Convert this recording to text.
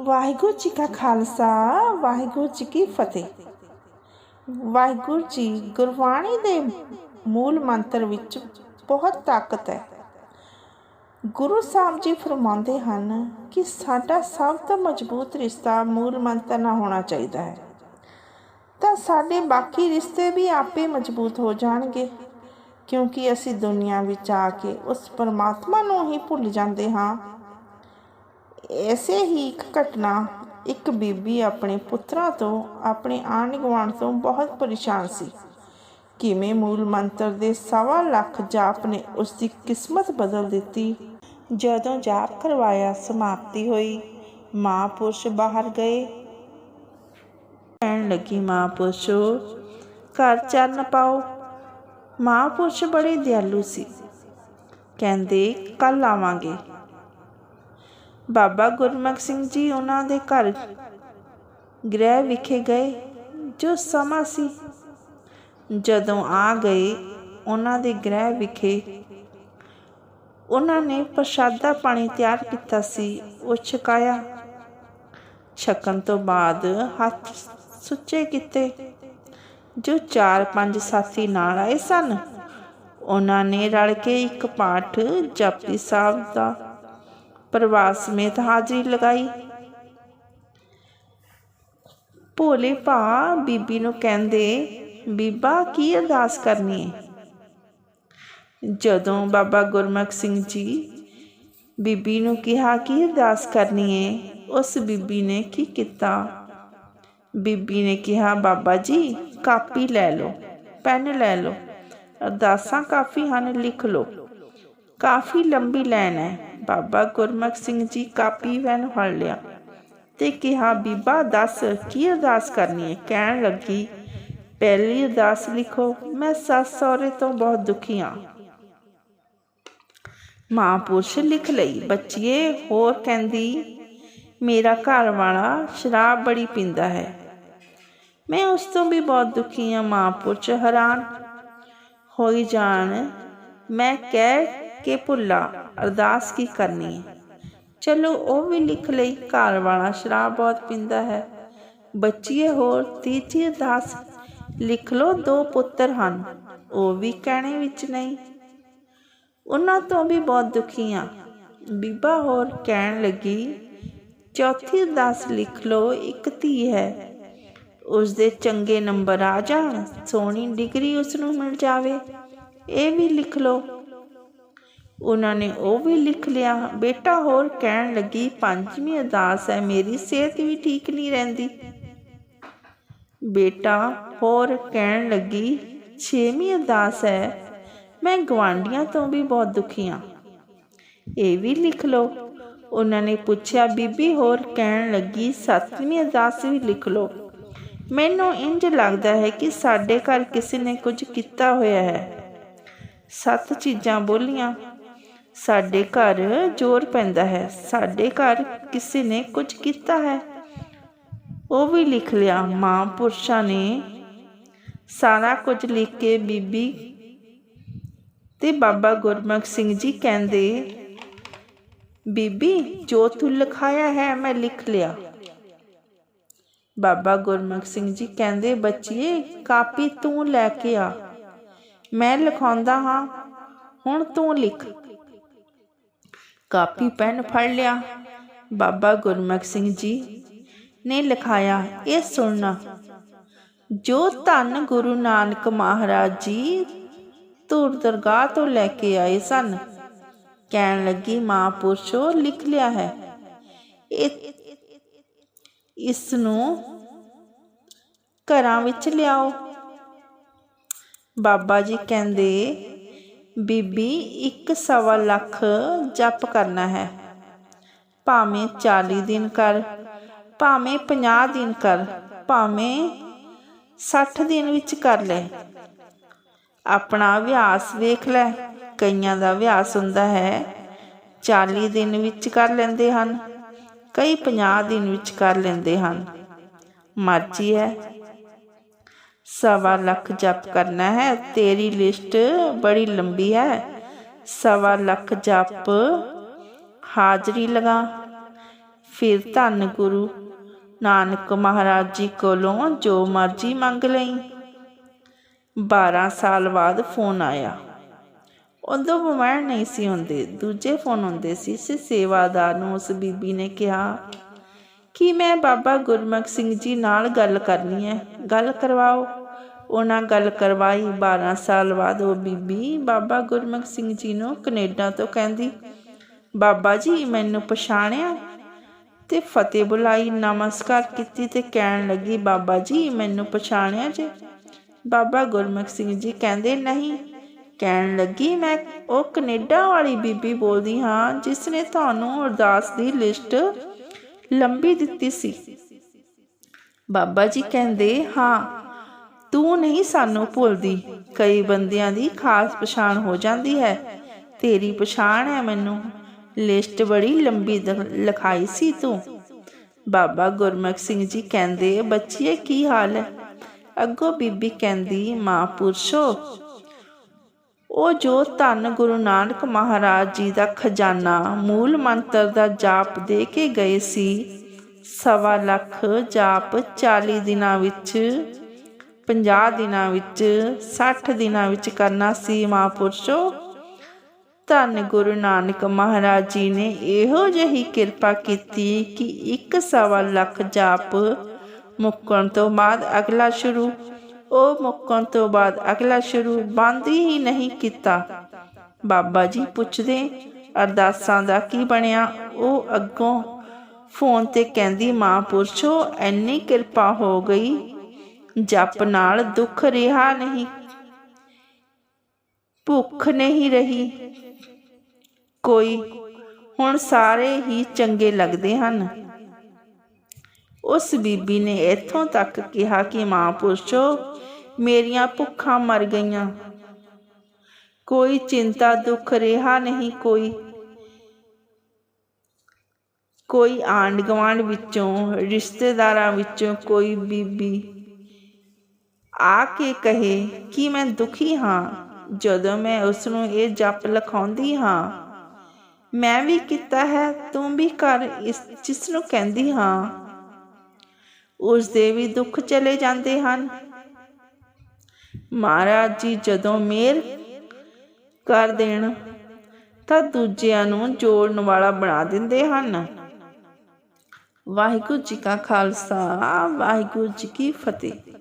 ਵਾਹਿਗੁਰੂ ਜੀ ਕਾ ਖਾਲਸਾ, ਵਾਹਿਗੁਰੂ ਜੀ ਕੀ ਫਤਿਹ। ਵਾਹਿਗੁਰੂ ਜੀ ਗੁਰਬਾਣੀ ਦੇ ਮੂਲ ਮੰਤਰ ਵਿੱਚ ਬਹੁਤ ਤਾਕਤ ਹੈ। ਗੁਰੂ ਸਾਹਿਬ ਜੀ ਫਰਮਾਉਂਦੇ ਹਨ ਕਿ ਸਾਡਾ ਸਭ ਤੋਂ ਮਜ਼ਬੂਤ ਰਿਸ਼ਤਾ ਮੂਲ ਮੰਤਰ ਨਾਲ ਹੋਣਾ ਚਾਹੀਦਾ ਹੈ। ਤਾਂ ਸਾਡੇ ਬਾਕੀ ਰਿਸ਼ਤੇ ਵੀ ਆਪੇ ਮਜ਼ਬੂਤ ਹੋ ਜਾਣਗੇ, ਕਿਉਂਕਿ ਅਸੀਂ ਦੁਨੀਆ ਵਿੱਚ ਆ ਕੇ ਉਸ ਪਰਮਾਤਮਾ ਨੂੰ ਹੀ ਭੁੱਲ ਜਾਂਦੇ ਹਾਂ ਐਸੇ ਹੀ ਇੱਕ ਘਟਨਾ, ਇੱਕ ਬੀਬੀ ਆਪਣੇ ਪੁੱਤਰਾਂ ਤੋਂ, ਆਪਣੇ ਆਂਢ ਗੁਆਂਢ ਤੋਂ ਬਹੁਤ ਪਰੇਸ਼ਾਨ ਸੀ। ਕਿਵੇਂ ਮੂਲ ਮੰਤਰ ਦੇ ਸਵਾ ਲੱਖ ਜਾਪ ਨੇ ਉਸ ਦੀ ਕਿਸਮਤ ਬਦਲ ਦਿੱਤੀ? ਜਦੋਂ ਜਾਪ ਕਰਵਾਇਆ, ਸਮਾਪਤੀ ਹੋਈ, ਮਹਾਂਪੁਰਸ਼ ਬਾਹਰ ਗਏ। ਕਹਿਣ ਲੱਗੀ, ਮਹਾਂਪੁਰਸ਼ੋ, ਘਰ ਚਰਨ ਪਾਓ। ਮਹਾਂਪੁਰਸ਼ ਬੜੇ ਦਿਆਲੂ ਸੀ। ਕਹਿੰਦੇ ਕੱਲ ਆਵਾਂਗੇ। ਬਾਬਾ ਗੁਰਮਖ ਸਿੰਘ ਜੀ ਉਹਨਾਂ ਦੇ ਘਰ ਗ੍ਰਹਿ ਵਿਖੇ ਗਏ, ਜੋ ਸਮਾਂ ਸੀ। ਜਦੋਂ ਆ ਗਏ ਉਹਨਾਂ ਦੇ ਗ੍ਰਹਿ ਵਿਖੇ, ਉਹਨਾਂ ਨੇ ਪ੍ਰਸ਼ਾਦਾ ਪਾਣੀ ਤਿਆਰ ਕੀਤਾ ਸੀ, ਉਹ ਛਕਾਇਆ। ਛਕਣ ਤੋਂ ਬਾਅਦ ਹੱਥ ਸੁੱਚੇ ਕੀਤੇ, ਜੋ ਚਾਰ ਪੰਜ ਸਾਥੀ ਨਾਲ ਆਏ ਸਨ। ਉਹਨਾਂ ਨੇ ਰਲ ਕੇ ਇੱਕ ਪਾਠ ਜਪਜੀ ਸਾਹਿਬ ਦਾ ਪਰਿਵਾਰ ਸਮੇਤ ਹਾਜ਼ਰੀ ਲਗਾਈ। ਭੋਲੇ ਭਾ ਬੀਬੀ ਨੂੰ ਕਹਿੰਦੇ, ਬੀਬਾ, ਕੀ ਅਰਦਾਸ ਕਰਨੀ ਹੈ ਜਦੋਂ ਬਾਬਾ ਗੁਰਮੁਖ ਸਿੰਘ ਜੀ ਬੀਬੀ ਨੂੰ ਕਿਹਾ, ਕਿ ਅਰਦਾਸ ਕਰਨੀ ਹੈ ਉਸ ਬੀਬੀ ਨੇ ਕੀ ਕੀਤਾ? ਬੀਬੀ ਨੇ ਕਿਹਾ, ਬਾਬਾ ਜੀ, ਕਾਪੀ ਲੈ ਲਓ, ਪੈਨ ਲੈ ਲਓ। ਅਰਦਾਸਾਂ ਕਾਫੀ ਹਨ, ਲਿਖ ਲਓ। ਕਾਫੀ ਲੰਬੀ ਲਾਈਨ ਹੈ। ਬਾਬਾ ਗੁਰਮੁਖ ਸਿੰਘ ਜੀ ਕਾਪੀ ਵੈਨ ਫੜ ਲਿਆ ਤੇ ਕਿਹਾ, ਬੀਬਾ ਦੱਸ, ਕੀ ਅਰਦਾਸ ਕਰਨੀ ਹੈ? ਕਹਿਣ ਲੱਗੀ, ਪਹਿਲੀ ਅਰਦਾਸ ਲਿਖੋ, ਮੈਂ ਸੱਸ ਸਹੁਰੇ ਤੋਂ ਬਹੁਤ ਦੁਖੀ ਹਾਂ। ਮਾਂ ਪੁਰਸ਼ ਲਿਖ ਲਈ, ਬੱਚੀਏ, ਹੋਰ ਕਹਿੰਦੀ, ਮੇਰਾ ਘਰ ਵਾਲਾ ਸ਼ਰਾਬ ਬੜੀ ਪੀਂਦਾ ਹੈ। ਮੈਂ ਉਸ ਤੋਂ ਵੀ ਬਹੁਤ ਦੁਖੀ ਹਾਂ, ਮਾਂ ਪੁਰਸ਼ ਹੈਰਾਨ ਹੋਈ ਜਾਣ, ਮੈਂ ਕਹਿ ਕੇ ਭੁੱਲਾ, ਅਰਦਾਸ ਕੀ ਕਰਨੀ ਹੈ? ਚਲੋ, ਉਹ ਵੀ ਲਿਖ ਲਈ, ਘਰ ਵਾਲਾ ਸ਼ਰਾਬ ਬਹੁਤ ਪੀਂਦਾ ਹੈ। ਬੱਚੀਏ ਹੋਰ, ਤੀਜੀ ਅਰਦਾਸ, ਲਿਖ ਲੋ ਦੋ ਪੁੱਤਰ ਹਨ, ਉਹ ਵੀ ਕਹਿਣੇ ਵਿੱਚ ਨਹੀਂ। ਉਹਨਾਂ ਤੋਂ ਵੀ ਬਹੁਤ ਦੁਖੀ ਆ ਬੀਬਾ ਹੋਰ ਕਹਿਣ ਲੱਗੀ, ਚੌਥੀ ਅਰਦਾਸ ਲਿਖ ਲੋ ਇੱਕ ਧੀ ਹੈ। ਉਸ ਦੇ ਚੰਗੇ ਨੰਬਰ ਆ ਜਾਣ, ਸੋਹਣੀ ਡਿਗਰੀ ਉਸ ਨੂੰ ਮਿਲ ਜਾਵੇ। ਇਹ ਵੀ ਲਿਖ ਲੋ ਉਹਨਾਂ ਨੇ ਉਹ ਵੀ ਲਿਖ ਲਿਆ, ਬੇਟਾ ਹੋਰ ਕਹਿਣ ਲੱਗੀ, ਪੰਜਵੀਂ ਅਰਦਾਸ ਹੈ, ਮੇਰੀ ਸਿਹਤ ਵੀ ਠੀਕ ਨਹੀਂ ਰਹਿੰਦੀ। ਬੇਟਾ ਹੋਰ ਕਹਿਣ ਲੱਗੀ, ਛੇਵੀਂ ਅਰਦਾਸ ਹੈ, ਮੈਂ ਗਵਾਂਡੀਆਂ ਤੋਂ ਵੀ ਬਹੁਤ ਦੁਖੀ ਹਾਂ। ਇਹ ਵੀ ਲਿਖ ਲਓ। ਉਹਨਾਂ ਨੇ ਪੁੱਛਿਆ, ਬੀਬੀ ਹੋਰ ਕਹਿਣ ਲੱਗੀ, ਸੱਤਵੀਂ ਅਰਦਾਸ ਵੀ ਲਿਖ ਲਓ। ਮੈਨੂੰ ਇੰਜ ਲੱਗਦਾ ਹੈ ਕਿ ਸਾਡੇ ਘਰ ਕਿਸੇ ਨੇ ਕੁਝ ਕੀਤਾ ਹੋਇਆ ਹੈ। ਸੱਤ ਚੀਜ਼ਾਂ ਬੋਲੀਆਂ। ਸਾਡੇ ਘਰ ਜ਼ੋਰ ਪੈਂਦਾ ਹੈ। ਸਾਡੇ ਘਰ ਕਿਸੇ ਨੇ ਕੁਝ ਕੀਤਾ ਹੈ? ਉਹ ਵੀ ਲਿਖ ਲਿਆ। ਮਾਂ ਪੁਰਸ਼ਾਂ ਨੇ ਸਾਰਾ ਕੁਝ ਲਿਖ ਕੇ ਬੀਬੀ ਤੇ ਬਾਬਾ ਗੁਰਮੁਖ ਸਿੰਘ ਜੀ ਕਹਿੰਦੇ, ਬੀਬੀ, ਜੋ ਤੂੰ ਲਿਖਾਇਆ ਹੈ, ਮੈਂ ਲਿਖ ਲਿਆ। ਬਾਬਾ ਗੁਰਮਖ ਸਿੰਘ ਜੀ ਕਹਿੰਦੇ, ਬੱਚੀਏ, ਕਾਪੀ ਤੂੰ ਲੈ ਕੇ ਆ। ਮੈਂ ਲਿਖਾਉਂਦਾ ਹਾਂ। ਹੁਣ ਤੂੰ ਲਿਖ। ਕਾਪੀ ਪੈਨ ਫੜ ਲਿਆ। ਬਾਬਾ ਗੁਰਮਖ ਸਿੰਘ ਜੀ ਨੇ ਲਿਖਾਇਆ, ਇਹ ਸੁਣਨਾ ਜੋ ਧੰਨ ਗੁਰੂ ਨਾਨਕ ਮਹਾਰਾਜ ਜੀ ਧੂਰ ਦਰਗਾਹ ਤੋਂ ਲੈ ਕੇ ਆਏ ਸਨ, ਕਹਿਣ ਲੱਗੀ ਮਾਂ ਪੁਰਸ਼ੋ ਲਿਖ ਲਿਆ ਹੈ। ਇਸ ਨੂੰ ਘਰਾਂ ਵਿੱਚ ਲਿਆਓ। ਬਾਬਾ ਜੀ ਕਹਿੰਦੇ ਬੀਬੀ ਇੱਕ ਸਵਾ ਲੱਖ ਜਪ ਕਰਨਾ ਹੈ। ਭਾਵੇਂ 40 ਦਿਨ ਕਰ, ਭਾਵੇਂ 50 ਦਿਨ ਕਰ, ਭਾਵੇਂ 60 ਦਿਨ ਵਿੱਚ ਕਰ ਲੈ। ਆਪਣਾ ਅਭਿਆਸ ਵੇਖ ਲੈ, ਕਈਆਂ ਦਾ ਅਭਿਆਸ ਹੁੰਦਾ ਹੈ 40 ਦਿਨ ਵਿੱਚ ਕਰ ਲੈਂਦੇ ਹਨ, ਕਈ 50 ਦਿਨ ਵਿੱਚ ਕਰ ਲੈਂਦੇ ਹਨ। ਮਰਜ਼ੀ ਹੈ ਸਵਾ ਲੱਖ ਜਪ ਕਰਨਾ ਹੈ। ਤੇਰੀ ਲਿਸਟ ਬੜੀ ਲੰਬੀ ਹੈ। ਸਵਾ ਲੱਖ ਜਪ ਹਾਜ਼ਰੀ ਲਗਾ। ਫਿਰ ਧੰਨ ਗੁਰੂ ਨਾਨਕ ਮਹਾਰਾਜ ਜੀ ਕੋਲੋਂ ਜੋ ਮਰਜ਼ੀ ਮੰਗ ਲਈ। 12 ਸਾਲ ਬਾਅਦ ਫੋਨ ਆਇਆ। ਉਦੋਂ ਮੋਬਾਈਲ ਨਹੀਂ ਸੀ ਹੁੰਦੇ, ਦੂਜੇ ਫੋਨ ਹੁੰਦੇ ਸੀ। ਸੇਵਾਦਾਰ ਨੂੰ ਉਸ ਬੀਬੀ ਨੇ ਕਿਹਾ, ਕਿ ਮੈਂ ਬਾਬਾ ਗੁਰਮੁਖ ਸਿੰਘ ਜੀ ਨਾਲ ਗੱਲ ਕਰਨੀ ਹੈ? ਗੱਲ ਕਰਵਾਓ। ਉਹਨਾਂ ਗੱਲ ਕਰਵਾਈ। 12 ਸਾਲ ਬਾਅਦ ਉਹ ਬੀਬੀ, ਬਾਬਾ ਗੁਰਮੁਖ ਸਿੰਘ ਜੀ ਨੂੰ ਕੈਨੇਡਾ ਤੋਂ ਕਹਿੰਦੀ, ਬਾਬਾ ਜੀ, ਮੈਨੂੰ ਪਛਾਣਿਆ? ਤੇ ਫਤਿਹ ਬੁਲਾਈ, ਨਮਸਕਾਰ ਕੀਤੀ ਤੇ ਕਹਿਣ ਲੱਗੀ, ਬਾਬਾ ਜੀ, ਮੈਨੂੰ ਪਛਾਣਿਆ ਜੇ? ਬਾਬਾ ਗੁਰਮੁਖ ਸਿੰਘ ਜੀ ਕਹਿੰਦੇ, ਨਹੀਂ। ਕਹਿਣ ਲੱਗੀ, ਮੈਂ ਉਹ ਕੈਨੇਡਾ ਵਾਲੀ ਬੀਬੀ ਬੋਲਦੀ ਹਾਂ, ਜਿਸ ਨੇ ਤੁਹਾਨੂੰ ਅਰਦਾਸ ਦੀ ਲਿਸਟ ਲੰਬੀ ਦਿੱਤੀ ਸੀ। ਬਾਬਾ ਜੀ ਕਹਿੰਦੇ, ਹਾਂ। ਤੂੰ ਨਹੀਂ ਸਾਨੂੰ ਭੁੱਲਦੀ। ਕਈ ਬੰਦਿਆਂ ਦੀ ਖਾਸ ਪਛਾਣ ਹੋ ਜਾਂਦੀ ਹੈ। ਤੇਰੀ ਪਛਾਣ ਹੈ ਮੈਨੂੰ। ਲਿਸਟ ਬੜੀ ਲੰਬੀ ਲਿਖਾਈ ਸੀ ਤੂੰ। ਬਾਬਾ ਗੁਰਮੁਖ ਸਿੰਘ ਜੀ ਕਹਿੰਦੇ, ਬੱਚੀਏ, ਕੀ ਹਾਲ ਹੈ? ਅੱਗੋਂ ਬੀਬੀ ਕਹਿੰਦੀ, ਮਾਂ ਪੁਰਸ਼ੋ, ਉਹ ਜੋ ਧੰਨ ਗੁਰੂ ਨਾਨਕ ਮਹਾਰਾਜ ਜੀ ਦਾ ਖਜ਼ਾਨਾ ਮੂਲ ਮੰਤਰ ਦਾ ਜਾਪ ਦੇ ਕੇ ਗਏ ਸੀ, ਸਵਾ ਲੱਖ ਜਾਪ 40 ਦਿਨਾਂ ਵਿੱਚ 50 ਦਿਨਾਂ ਵਿੱਚ 60 ਦਿਨਾਂ ਵਿੱਚ ਕਰਨਾ ਸੀ ਮਹਾਂਪੁਰਸ਼ੋ। ਧੰਨ ਗੁਰੂ ਨਾਨਕ ਮਹਾਰਾਜ ਜੀ ਨੇ ਇਹੋ ਜਿਹੀ ਕਿਰਪਾ ਕੀਤੀ ਕਿ ਇੱਕ ਸਵਾ ਲੱਖ ਜਾਪ ਮੁੱਕਣ ਤੋਂ ਬਾਅਦ ਅਗਲਾ ਸ਼ੁਰੂ, ਉਹ ਮੁੱਕਣ ਤੋਂ ਬਾਅਦ ਅਗਲਾ ਸ਼ੁਰੂ ਬੰਦ ਹੀ ਨਹੀਂ ਕੀਤਾ। ਬਾਬਾ ਜੀ ਪੁੱਛਦੇ, ਅਰਦਾਸਾਂ ਦਾ ਕੀ ਬਣਿਆ? ਉਹ ਅੱਗੋਂ ਫੋਨ ਤੇ ਕਹਿੰਦੀ ਮਾਂ ਪੁਰਸ਼ੋ ਐਨੀ ਕਿਰਪਾ ਹੋ ਗਈ ਜਪ ਨਾਲ ਦੁੱਖ ਰਿਹਾ ਨਹੀਂ। ਭੁੱਖ ਨਹੀਂ ਰਹੀ। ਕੋਈ ਹੁਣ ਸਾਰੇ ਹੀ ਚੰਗੇ ਲੱਗਦੇ ਹਨ। ਉਸ ਬੀਬੀ ਨੇ ਇੱਥੋਂ ਤੱਕ ਕਿਹਾ ਕਿ, ਮਾਂ ਪੁਰਸ਼ੋ, ਮੇਰੀਆਂ ਭੁੱਖਾਂ ਮਰ ਗਈਆਂ। ਕੋਈ ਚਿੰਤਾ, ਦੁੱਖ ਰਿਹਾ ਨਹੀਂ ਕੋਈ। ਕੋਈ ਆਂਢ ਗੁਆਂਢ ਵਿੱਚੋਂ, ਰਿਸ਼ਤੇਦਾਰਾਂ ਵਿੱਚੋਂ ਕੋਈ ਬੀਬੀ ਆ ਕੇ ਕਹੇ ਕਿ ਮੈਂ ਦੁਖੀ ਹਾਂ, ਜਦੋਂ ਮੈਂ ਉਸ ਨੂੰ ਇਹ ਜਪ ਲਿਖਾਉਂਦੀ ਹਾਂ। ਮੈਂ ਵੀ ਕੀਤਾ ਹੈ, ਤੂੰ ਵੀ ਕਰ ਇਸ ਜਿਸ ਨੂੰ ਕਹਿੰਦੀ ਹਾਂ। ਉਸ ਦੇ ਵੀ ਦੁੱਖ ਚਲੇ ਜਾਂਦੇ ਹਨ। ਮਹਾਰਾਜ ਜੀ ਜਦੋਂ ਮਿਹਰ ਕਰ ਦੇਣ, ਤਾਂ ਦੂਜਿਆਂ ਨੂੰ ਜੋੜਨ ਵਾਲਾ ਬਣਾ ਦਿੰਦੇ ਹਨ। ਵਾਹਿਗੁਰੂ ਜੀ ਕਾ ਖਾਲਸਾ, ਵਾਹਿਗੁਰੂ ਜੀ ਕੀ ਫਤਿਹ।